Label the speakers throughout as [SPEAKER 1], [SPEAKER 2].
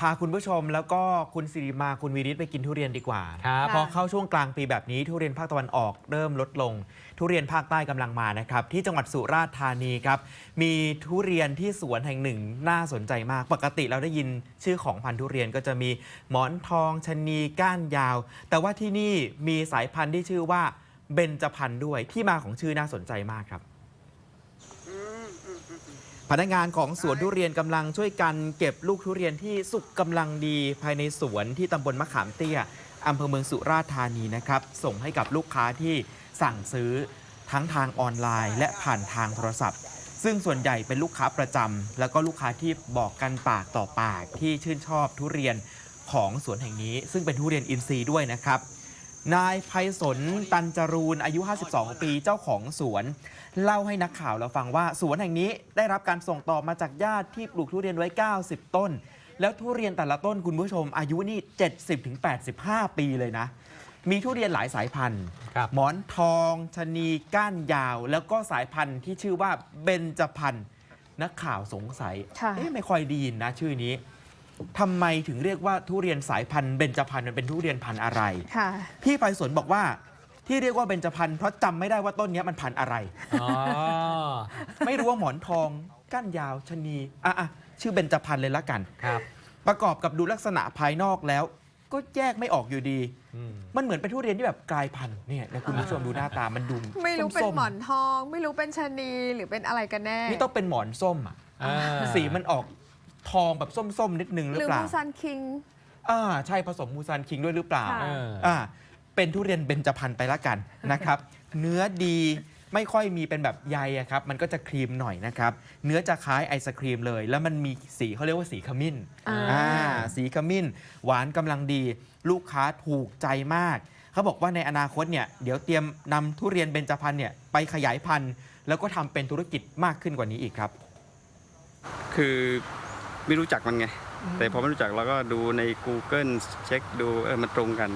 [SPEAKER 1] พาคุณผู้ชมแล้วก็คุณสิริมาคุณวีริศไปกินทุเรียนดีกว่า
[SPEAKER 2] ครับ
[SPEAKER 1] พอเข้าช่วงกลางปีแบบนี้ทุเรียนภาคตะวันออกเริ่มลดลง ทุเรียนภาคใต้กำลังมานะครับ ที่จังหวัดสุราษฎร์ธานีครับ มีทุเรียนที่สวนแห่งหนึ่งน่าสนใจมาก ปกติเราได้ยินชื่อของพันธุ์ทุเรียนก็จะมีหมอนทองชะนีก้านยาว แต่ว่าที่นี่มีสายพันธุ์ที่ชื่อว่าเบญจพรรณด้วยที่มาของชื่อน่าสนใจมากครับ พนักงานของสวนทุเรียนกำลังช่วยกันเก็บลูกทุเรียนที่สุกกำลังดีภายในสวนที่ตำบลมะขามเตี้ยอำเภอเมืองสุราษฎร์ธานีนะครับ ส่งให้กับลูกค้าที่สั่งซื้อทั้งทางออนไลน์ และผ่านทางโทรศัพท์ ซึ่งส่วนใหญ่เป็นลูกค้าประจำแล้วก็ลูกค้าที่บอกกันปากต่อปากที่ชื่นชอบทุเรียนของสวนแห่งนี้ ซึ่งเป็นทุเรียนอินทรีย์ด้วยนะครับ นายไพศลตันจรูนอายุ 52 ปีเจ้าของสวน เล่าให้นักข่าวเราฟังว่า สวนแห่งนี้ได้รับการส่งต่อมาจากญาติที่ปลูกทุเรียนไว้ 90 ต้น แล้วทุเรียนแต่ละต้นคุณผู้ชม อายุนี่ 70-85 ปีเลยนะ มีทุเรียนหลายสายพันธุ์
[SPEAKER 2] ครับ
[SPEAKER 1] หมอนทองชะนีก้านยาว แล้วก็สายพันธุ์ที่ชื่อว่าเบญจพรรณนักข่าวสงสัย
[SPEAKER 3] ค่ะ
[SPEAKER 1] เอ๊ะไม่ค่อยไดีนนะชื่อนี้ ทำไมถึงเรียกว่าทุเรียนสายพันธุ์เบญจพรรณมันเป็นทุเรียนพันธุ์อะไร
[SPEAKER 3] ค่ะ
[SPEAKER 1] พี่ไพศาลบอกว่าที่เรียกว่าเบญจพรรณเพราะจำไม่ได้ว่าต้นเนี้ยมันพันธุ์อะไร
[SPEAKER 2] อ๋อ
[SPEAKER 1] ไม่รู้ว่าหมอนทอง ก้านยาวชะนีอะอะชื่อเบญจพรรณเลยละกัน
[SPEAKER 2] ครับ
[SPEAKER 1] ประกอบกับดูลักษณะภายนอกแล้ว ก็แยกไม่ออกอยู่ดี
[SPEAKER 2] อืม
[SPEAKER 1] มันเหมือนเป็นทุเรียนที่แบบกลายพันธุ์เนี่ยนะคุณผู้ชมดูหน้าตามันดู
[SPEAKER 3] ไม่รู้เป็น
[SPEAKER 1] ส้ๆ
[SPEAKER 3] หมอนทอง ไม่รู้เป็นชะนีหรือเป็นอะไรกันแน่
[SPEAKER 1] นี่ต้องเป็นหมอนส้มอะ
[SPEAKER 2] อ่า
[SPEAKER 1] สีมันออก ทองแบบส้มๆ นิดนึงห
[SPEAKER 3] ห
[SPEAKER 1] รือ
[SPEAKER 3] รือ
[SPEAKER 1] เปล่า
[SPEAKER 3] มูซันคิง
[SPEAKER 1] อ่าใช่ผสมมูซานคิงด้วยหรือเปล่า
[SPEAKER 3] ค่ะ
[SPEAKER 2] เออ
[SPEAKER 1] อ่าเป็นทุเรียนเบญจพรรณไปละกัน นะครับ เนื้อดีไม่ค่อยมีเป็นแบบใยอะครับ มันก็จะครีมหน่อยนะครับ เนื้อจะคล้ายไอศครีมเลย แล้วมันมีสีเขาเรียกว่าสีขมิ้น
[SPEAKER 3] อ่า
[SPEAKER 1] อ่าสีขมิ้น หวานกำลังดี ลูกค้าถูกใจมาก เขาบอกว่าในอนาคตเนี่ยเดี๋ยวเตรียมนำทุเรียนเบญจพรรณเนี่ยไปขยายพันธุ์ แล้วก็ทำเป็นธุรกิจมากขึ้นกว่านี้อีกครับ
[SPEAKER 4] คือ ไม่รู้จักมันไง แต่พอไม่รู้จักเราก็ดูใน Google เช็คดูเออมันตรงกัน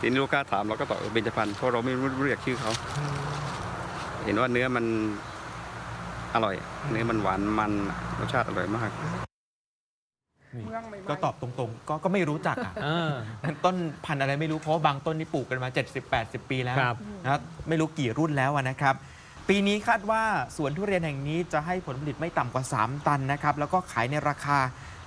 [SPEAKER 4] ทีนี้ลูกค้าถามเราก็ตอบเออเบญจพรรณเพราะเราไม่รู้รู้จักชื่อเขาเห็นว่าเนื้อมันอร่อย เนื้อมันหวานมันรสชาติอร่อยมาก
[SPEAKER 1] ก็ตอบตรงๆ ก็ก็ไม่รู้จักอะ
[SPEAKER 2] เออ
[SPEAKER 1] ต้นพันธุ์อะไรไม่รู้เพราะว่าบางต้นนี่ปลูกกันมา 70-80 ปีแล้ว
[SPEAKER 2] ครับ
[SPEAKER 1] นะครับไม่รู้กี่รุ่นแล้วอะนะครับ ปีนี้คาดว่าสวนทุเรียนแห่งนี้จะให้ผลผลิตไม่ต่ำกว่า 3 ตันนะครับ แล้วก็ขายในราคา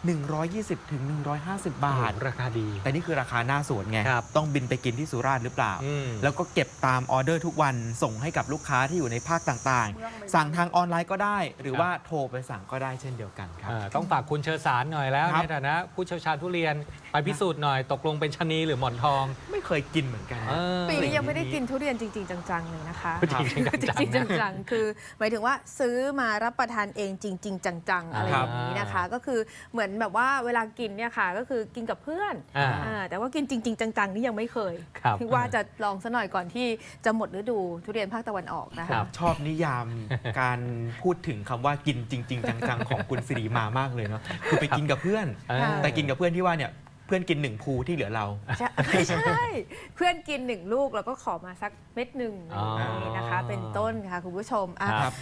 [SPEAKER 1] 120ถึง150 บาท
[SPEAKER 2] ราคาดี
[SPEAKER 1] แต่นี่คือราคาหน้าสวนไง
[SPEAKER 2] ครับ
[SPEAKER 1] ต้องบินไปกินที่สุราษฎร์หรือเปล่า
[SPEAKER 2] อืม
[SPEAKER 1] แล้วก็เก็บตามออเดอร์ทุกวันส่งให้กับลูกค้าที่อยู่ในภาคต่างๆ สั่งทางออนไลน์ก็ได้ หรือ
[SPEAKER 2] ครับ
[SPEAKER 1] ว่าโทรไปสั่งก็ได้เช่นเดียวกันครับ
[SPEAKER 2] อ่าต้องฝากคุณเชอสารหน่อยแล้ว
[SPEAKER 1] ครับ
[SPEAKER 2] ในฐานะผู้เชี่ยวชาญทุเรียนไปพิสูจน์หน่อยตกลงเป็นชะนีหรือหมอนทอง
[SPEAKER 1] ไม่เคยกินเหมือนกันนะ
[SPEAKER 2] เออ
[SPEAKER 3] ปีนี้ยังไม่ได้กินทุเรียนจริง ๆ จังๆเลยนะคะ
[SPEAKER 2] จริงๆจังๆ
[SPEAKER 3] จริงๆจังๆคือ หมายถึงว่าซื้อมารับประทานเองจริง ๆ จังๆอะไร
[SPEAKER 1] ค
[SPEAKER 3] อ
[SPEAKER 1] รับ
[SPEAKER 3] ย่างนี้นะคะ ก็คือเหมือนแบบว่าเวลากินเนี่ยค่ะ ก็คือกินกับเพื่อน
[SPEAKER 2] อ่า
[SPEAKER 3] อ่าแต่ว่ากินจริง ๆ จัง ๆ นี่ยังไม่เคย
[SPEAKER 2] ครับ
[SPEAKER 3] คิดว่าจะลองซะหน่อยก่อนที่จะหมดฤดูทุเรียนภาคตะวันออกนะ
[SPEAKER 2] ครั
[SPEAKER 3] คะ
[SPEAKER 2] บ
[SPEAKER 1] ชอบนิยาม การพูดถึงคำว่ากินจริง ๆ จังๆ ของคุณสิริมามากเลยเนาะคือไปกินกับเพื่อน
[SPEAKER 2] เออ
[SPEAKER 1] แต่กินกับเพื่อนที่ว่าเนี่ยเพื่อนกินหนึ่งภูที่เหลือเรา
[SPEAKER 3] ใช่ไม่ใช่ เพื่อนกินหนึ่งลูกแล้วก็ขอมาสักเม็ดหนึ่ง
[SPEAKER 2] อ๋อ
[SPEAKER 3] อ ย่างนี้นะคะ เป็นต้นค่ะคุณผู้ชมอะ
[SPEAKER 2] ครับ